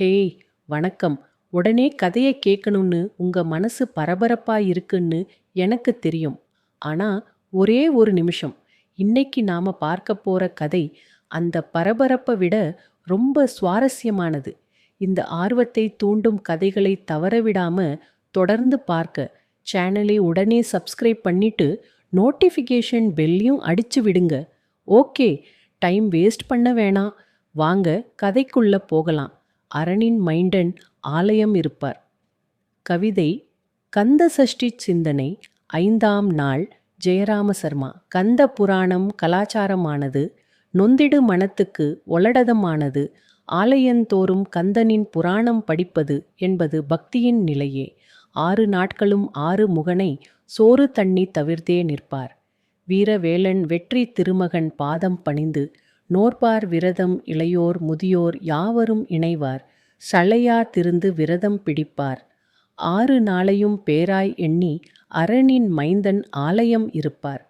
Hey வணக்கம். உடனே கதையை கேட்கணும்னு உங்க மனசு பரபரப்பா இருக்குன்னு எனக்கு தெரியும். ஆனா ஒரே ஒரு நிமிஷம். இன்னைக்கு நாம பார்க்க போற கதை அந்த பரபரப்பை விட ரொம்ப சுவாரஸ்யமானது. இந்த ஆர்வத்தை தூண்டும் கதைகளை தவறவிடாம தொடர்ந்து பார்க்க சேனலை உடனே சப்ஸ்கிரைப் பண்ணிட்டு நோட்டிஃபிகேஷன் பெல்லையும் அடிச்சு விடுங்க. ஓகே டைம் வேஸ்ட் பண்ண வேணாம். வாங்க கதைக்குள்ளே போகலாம். அரணின் மைண்டன் ஆலயம் இருப்பார். கவிதை கந்த சஷ்டி சிந்தனை ஐந்தாம் நாள் ஜெயராம சர்மா. கந்த புராணம் கலாச்சாரமானது நொந்திடு மனத்துக்கு ஒளடதமானது ஆலயந்தோறும் கந்தனின் புராணம் படிப்பது என்பது பக்தியின் நிலையே. ஆறு நாட்களும் ஆறு முகனை சோறு தண்ணி தவிர்த்தே நிற்பார். வீரவேலன் வெற்றி திருமகன் பாதம் பணிந்து நோற்பார் விரதம் இளையோர் முதியோர் யாவரும் இணைவார். சளையா திருந்து விரதம் பிடிப்பார். ஆறு நாளையும் பேராய் எண்ணி அரணின் மைந்தன் ஆலயம் இருப்பார்.